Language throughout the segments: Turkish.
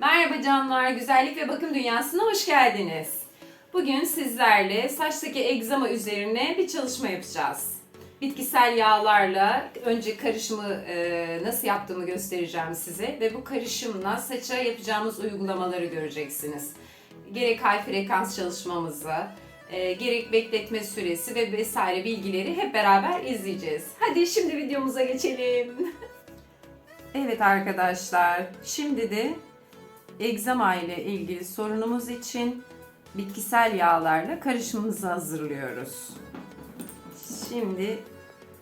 Merhaba canlar, güzellik ve bakım dünyasına hoş geldiniz. Bugün sizlerle saçtaki egzama üzerine bir çalışma yapacağız. Bitkisel yağlarla önce karışımı e, nasıl yaptığımı göstereceğim size ve bu karışımla saça yapacağımız uygulamaları göreceksiniz. Gerek high frekans çalışmamızı, e, gerek bekletme süresi ve vesaire bilgileri hep beraber izleyeceğiz. Hadi şimdi videomuza geçelim. Evet arkadaşlar, şimdi de egzama ile ilgili sorunumuz için bitkisel yağlarla karışımımızı hazırlıyoruz. Şimdi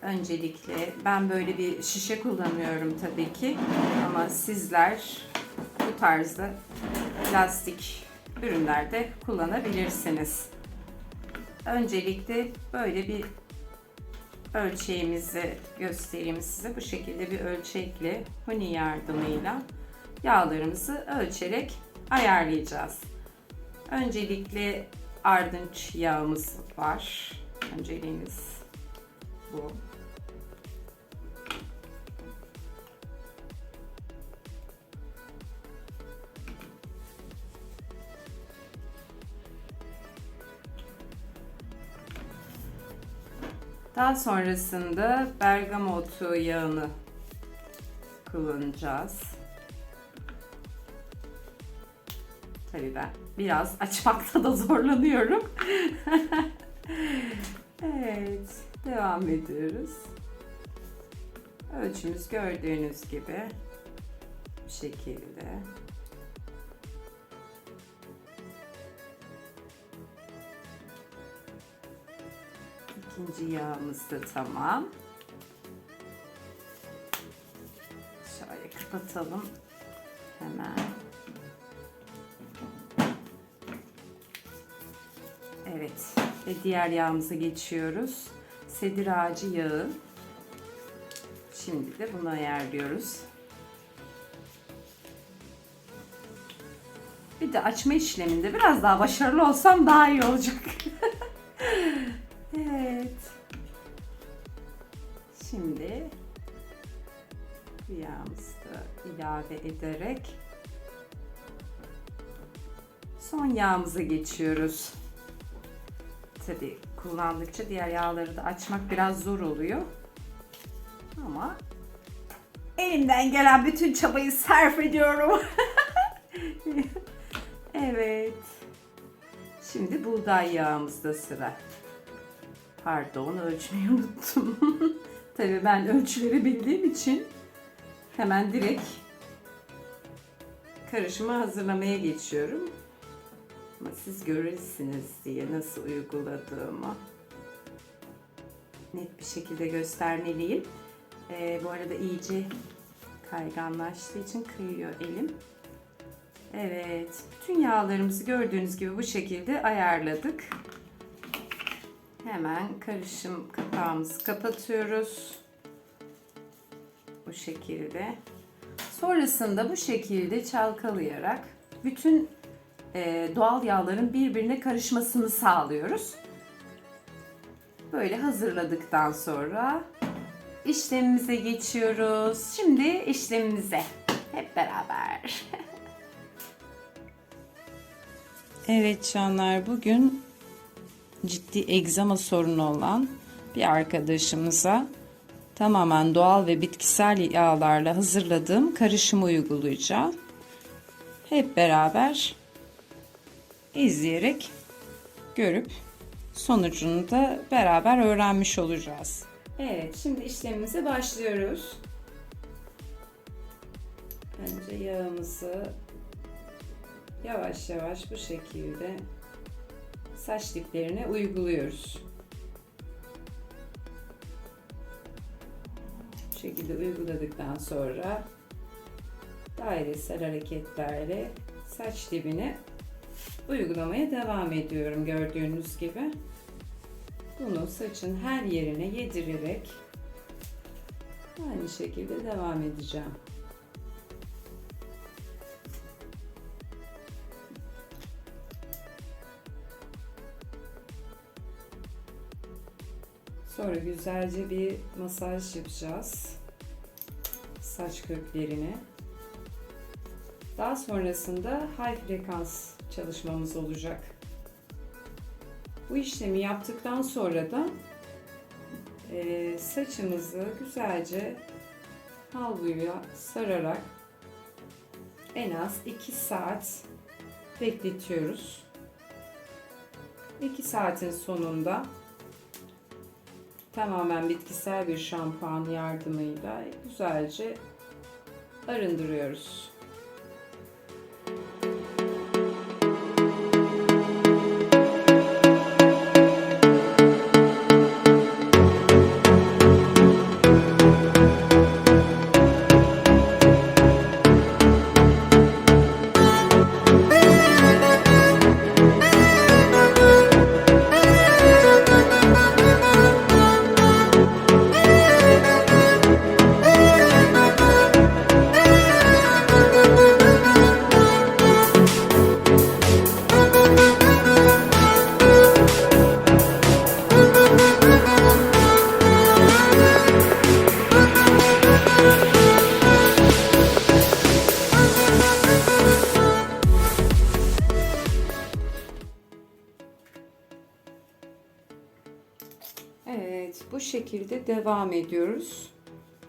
öncelikle ben böyle bir şişe kullanıyorum tabii ki ama sizler bu tarzda plastik ürünlerde kullanabilirsiniz. Öncelikle böyle bir ölçeğimizi göstereyim size. Bu şekilde bir ölçekle huni yardımıyla yağlarımızı ölçerek ayarlayacağız. Öncelikle ardınç yağımız var. Önceliğimiz bu. Daha sonrasında bergamotu yağını kullanacağız. Tabii ben biraz açmakta da zorlanıyorum. evet, devam ediyoruz. Ölçümüz gördüğünüz gibi bu şekilde. İkinci yağımız da tamam. Şöyle kapatalım. Hemen. Ve diğer yağımıza geçiyoruz. Sedir ağacı yağı. Şimdi de bunu ayarlıyoruz. Bir de açma işleminde biraz daha başarılı olsam daha iyi olacak. evet. Şimdi yağımızı da ilave ederek son yağımıza geçiyoruz. Tabi kullandıkça diğer yağları da açmak biraz zor oluyor. Ama elimden gelen bütün çabayı sarf ediyorum. evet. Şimdi buğday yağımızda sıra. Pardon ölçmeyi unuttum. Tabii ben ölçüleri bildiğim için hemen direkt karışımı hazırlamaya geçiyorum. Ama siz görürsünüz diye nasıl uyguladığımı net bir şekilde göstermeliyim. Ee, bu arada iyice kayganlaştığı için kıyıyor elim. Evet, bütün yağlarımızı gördüğünüz gibi bu şekilde ayarladık. Hemen karışım kapağımızı kapatıyoruz. Bu şekilde. Sonrasında bu şekilde çalkalayarak bütün doğal yağların birbirine karışmasını sağlıyoruz. Böyle hazırladıktan sonra işlemimize geçiyoruz. Şimdi işlemimize hep beraber. evet canlar bugün ciddi egzama sorunu olan bir arkadaşımıza tamamen doğal ve bitkisel yağlarla hazırladığım karışımı uygulayacağım. Hep beraber izleyerek görüp sonucunu da beraber öğrenmiş olacağız. Evet, şimdi işlemimize başlıyoruz. Önce yağımızı yavaş yavaş bu şekilde saç diplerine uyguluyoruz. Bu şekilde uyguladıktan sonra dairesel hareketlerle saç dibine uygulamaya devam ediyorum gördüğünüz gibi. Bunu saçın her yerine yedirerek aynı şekilde devam edeceğim. Sonra güzelce bir masaj yapacağız saç köklerine. Daha sonrasında high frekans çalışmamız olacak. Bu işlemi yaptıktan sonra da e, saçımızı güzelce havluya sararak en az 2 saat bekletiyoruz. 2 saatin sonunda tamamen bitkisel bir şampuan yardımıyla güzelce arındırıyoruz. Devam ediyoruz.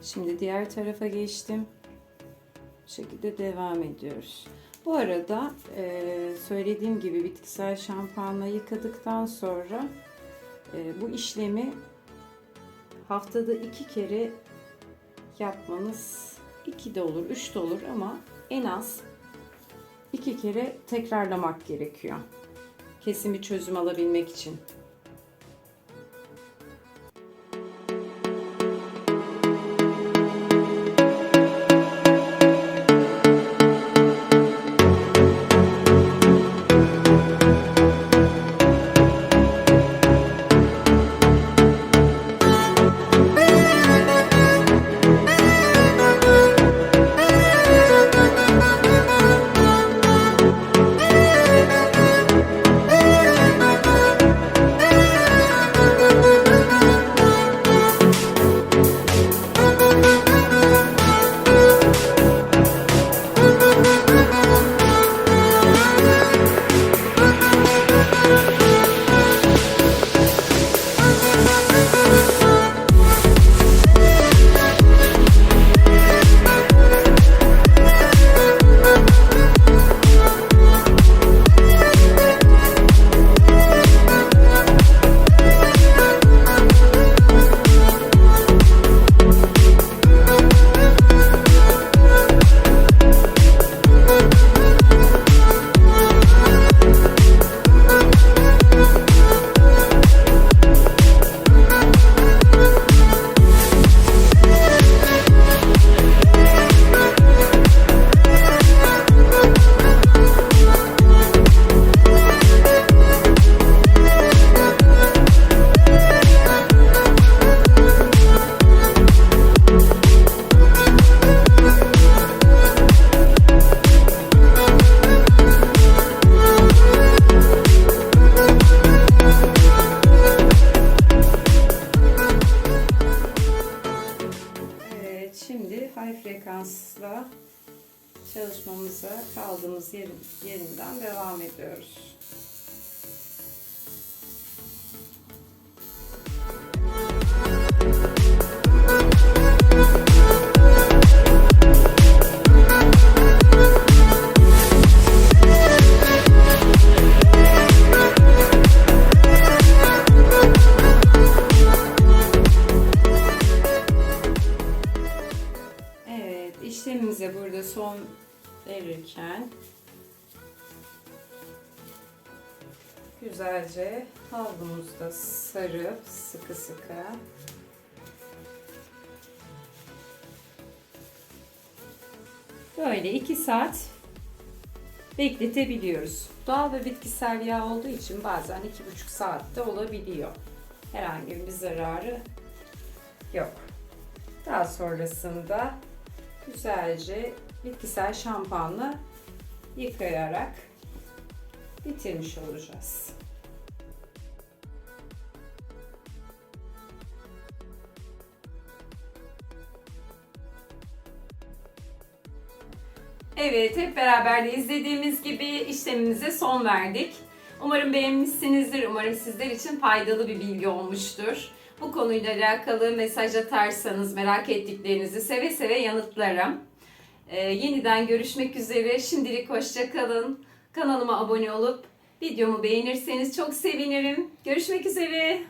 Şimdi diğer tarafa geçtim. Bu şekilde devam ediyoruz. Bu arada e, söylediğim gibi bitkisel şampuanla yıkadıktan sonra e, bu işlemi haftada iki kere yapmanız iki de olur, üç de olur ama en az iki kere tekrarlamak gerekiyor. Kesin bir çözüm alabilmek için. Çalışmamıza kaldığımız yerin, yerinden devam ediyoruz. Verirken güzelce havlumuzda sarıp sıkı sıkı böyle 2 saat bekletebiliyoruz. Doğal ve bitkisel yağ olduğu için bazen 2,5 saatte olabiliyor. Herhangi bir zararı yok. Daha sonrasında güzelce bitkisel şampuanla yıkayarak bitirmiş olacağız. Evet, hep beraber de izlediğimiz gibi işlemimize son verdik. Umarım beğenmişsinizdir. Umarım sizler için faydalı bir bilgi olmuştur. Bu konuyla alakalı mesaj atarsanız merak ettiklerinizi seve seve yanıtlarım. Ee, yeniden görüşmek üzere. Şimdilik hoşça kalın. Kanalıma abone olup videomu beğenirseniz çok sevinirim. Görüşmek üzere.